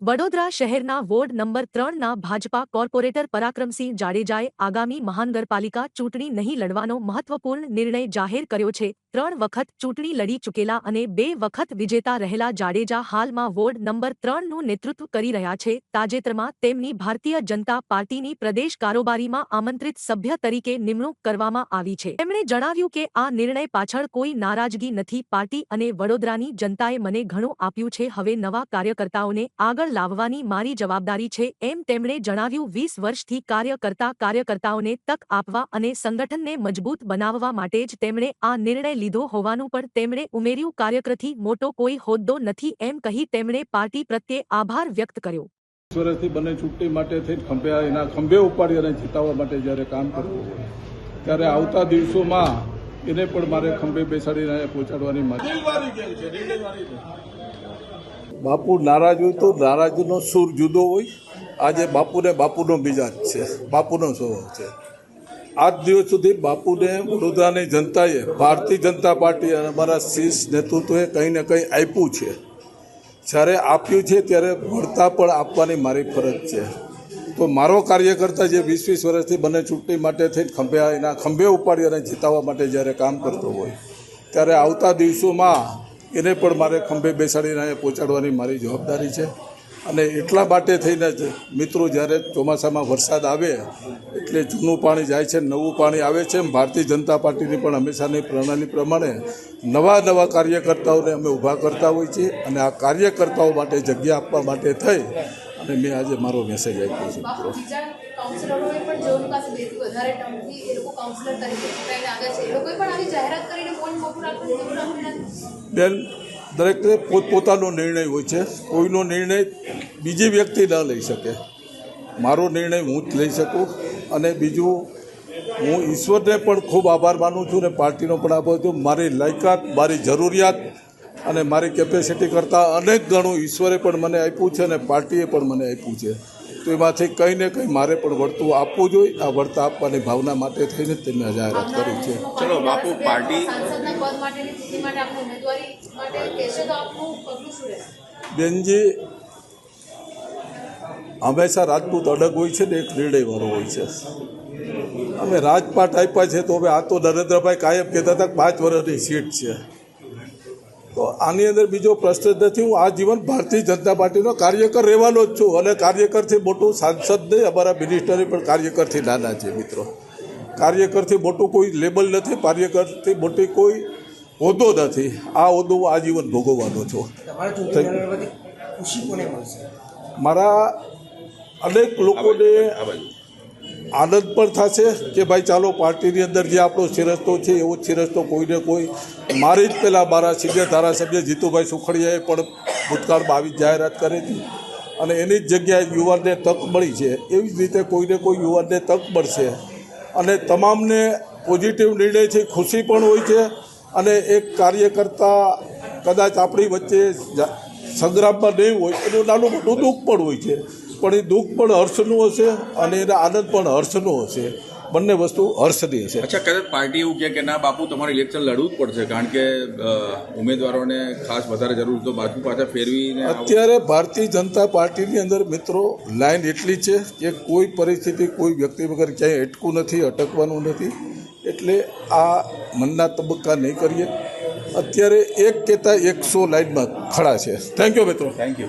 વડોદરા શહેરના ward number ત્રણના Bhajpa corporator Parakramsinh જાડેજાએ આગામી મહાનગરપાલિકા ચૂંટણી નહીં લડવાનો મહત્વપૂર્ણ નિર્ણય જાહેર કર્યો છે. ત્રણ વખત ચૂંટણી લડી ચૂકેલા અને બે વખત વિજેતા રહેલા જાડેજા હાલમાં વોર્ડ નંબર ત્રણનું નેતૃત્વ કરી રહ્યા છે. તાજેતરમાં તેમની ભારતીય જનતા પાર્ટીની પ્રદેશ કારોબારીમાં આમંત્રિત સભ્ય તરીકે નિમણૂક કરવામાં આવી છે. તેમણે જણાવ્યું કે આ નિર્ણય પાછળ કોઈ નારાજગી નથી. પાર્ટી અને વડોદરાની જનતાએ મને ઘણું આપ્યું છે. હવે નવા કાર્યકર્તાઓને આગળ લાવવાની મારી જવાબદારી છે એમ તેમણે જણાવ્યું વીસ વર્ષથી કાર્ય કરતા કાર્યકર્તાઓને તક આપવા અને સંગઠનને મજબૂત બનાવવા માટે જ તેમણે આ નિર્ણય લીધો હોવાનું પણ તેમણે ઉમેર્યું. કાર્યકરથી મોટો કોઈ હોદ્દો નથી એમ કહી તેમણે પાર્ટી પ્રત્યે આભાર વ્યક્ત કર્યો. વર્ષથી બંને ચૂંટણી માટે થઈ ખંભે એના ખંભે ઉપાડી અને જીતાવવા માટે જ્યારે કામ કરવું હોય ત્યારે આવતા દિવસોમાં એને પણ મારે ખંભે બેસાડીને પહોંચાડવાની મારી બાપુ નારાજ હોય તો નારાજનો સૂર જુદો હોય. આજે બાપુને બાપુનો મિજાજ છે. બાપુનો સ્વભાવ છે. આજ દિવસ સુધી બાપુને વડોદરાની જનતાએ ભારતીય જનતા પાર્ટી અને અમારા શીર્ષ નેતૃત્વે કંઈ ને કંઈ આપ્યું છે. જ્યારે આપ્યું છે ત્યારે વળતા પણ આપવાની મારી ફરજ છે. તો મારો કાર્યકર્તા જે વીસ વીસ વર્ષથી બંને ચૂંટણી માટે થઈને ખંભે એના ખંભે ઉપાડી અને જીતાવવા માટે જ્યારે કામ કરતો હોય, ત્યારે આવતા દિવસોમાં એને પણ મારે ખંભે બેસાડીને અહીંયા પહોંચાડવાની મારી જવાબદારી છે. અને એટલા માટે થઈને જ મિત્રો જ્યારે ચોમાસામાં વરસાદ આવે, એટલે જૂનું પાણી જાય છે, નવું પાણી આવે છે, એમ ભારતીય જનતા પાર્ટીની પણ હંમેશાની પ્રણાલી પ્રમાણે નવા નવા કાર્યકર્તાઓને અમે ઊભા કરતા હોઈએ છીએ અને આ કાર્યકર્તાઓ માટે જગ્યા આપવા માટે થઈ અને મેં આજે મારો મેસેજ આપ્યો છે કાઉન્સિલરોએ પણ જેઓની પાસે બેથી વધારે ટર્મથી એ લોકો કાઉન્સિલર તરીકે ચૂંટાઈને આવ્યા છે. એ લોકોએ પણ આવી જાહેરાત કરીને પોઈન્ટ મોટું રાખવાની જરૂર બેન દરેકને પોતપોતાનો નિર્ણય હોય છે. કોઈનો નિર્ણય બીજી વ્યક્તિ ન લઈ શકે. મારો નિર્ણય હું જ લઈ શકું અને બીજું, હું ઈશ્વરને પણ ખૂબ આભાર માનું છું ને પાર્ટીનો પણ આભાર છું. મારી લાયકાત, મારી જરૂરિયાત અને મારી કેપેસિટી કરતાં અનેક ગણું ઈશ્વરે પણ મને આપ્યું છે અને પાર્ટીએ પણ મને આપ્યું છે. તો એમાંથી કંઈ ને કંઈ મારે પણ વળતું આપવું જોઈએ. આ વળતા આપવાની ભાવના માટે થઈને તેમને જાહેરાત કરી છે. ચલો બાપુ પાર્ટી સાંસદના પદ માટેની ચૂંટણી માટે આપની ઉમેદવારી માટે કહેશો તો આપનું પગલું શું રહેશે? બેનજી હંમેશા રાજપૂત અડગ હોય છે ને એક નિર્ણયવાળો હોય છે. અમે રાજપાટ આપ્યા છે તો હવે આ તો નરેન્દ્રભાઈ કાયમ કહેતા હતા પાંચ વર્ષની સીટ છે. તો આની અંદર બીજો પ્રશ્ન નથી. હું આ જીવન ભારતીય જનતા પાર્ટીનો કાર્યકર રહેવાનો જ છું. અને કાર્યકરથી મોટું સાંસદ નહીં અમારા મિનિસ્ટરે પણ કાર્યકરથી નાના છે મિત્રો. કાર્યકરથી મોટું કોઈ લેબલ નથી કાર્યકરથી મોટી કોઈ હોદ્દો નથી. આ હોદ્દો હું આજીવન ભોગવવાનો છું. તમારા ચૂંટણી લડવાથી ખુશી કોને મળશે? મારા અનેક લોકોને આનંદ પણ થશે કે ભાઈ ચાલો પાર્ટીની અંદર જે આપણો શિરસ્તો છે, એવો જ શિરસ્તો કોઈને કોઈ. મારી જ પહેલાં મારા સિનિયર ધારાસભ્ય જીતુભાઈ સુખડિયાએ પણ ભૂતકાળમાં આવી જાહેરાત કરી હતી. અને એની જ જગ્યાએ યુવાનને તક મળી છે. એવી જ રીતે કોઈને કોઈ યુવાનને તક મળશે. અને તમામને પોઝિટિવ નિર્ણયથી ખુશી પણ હોય છે. અને એક કાર્યકર્તા કદાચ આપણી વચ્ચે સંગ્રામમાં નહીં હોય, એનું નાનું મોટું દુઃખ પણ હોય છે. પણ એ દુઃખ પણ હર્ષનું હશે અને એના આનંદ પણ હર્ષનો હશે. બંને વસ્તુ હર્ષની હશે. અચ્છા કદાચ પાર્ટી એવું કહે કે ના બાપુ તમારે ઇલેક્શન લડવું જ પડશે કારણ કે ઉમેદવારોને ખાસ વધારે જરૂર તો બાજુ પાછા ફેરવીને અત્યારે ભારતીય જનતા પાર્ટીની અંદર મિત્રો લાઈન એટલી છે કે કોઈ પરિસ્થિતિ કોઈ વ્યક્તિ વગર ક્યાંય અટકવું નથી અટકવાનું નથી. એટલે આ મનના તબક્કા નહીં કરીએ. અત્યારે એક કહેતા એકસો લાઈનમાં ખડા છે. થેન્ક યુ મિત્રો. Thank you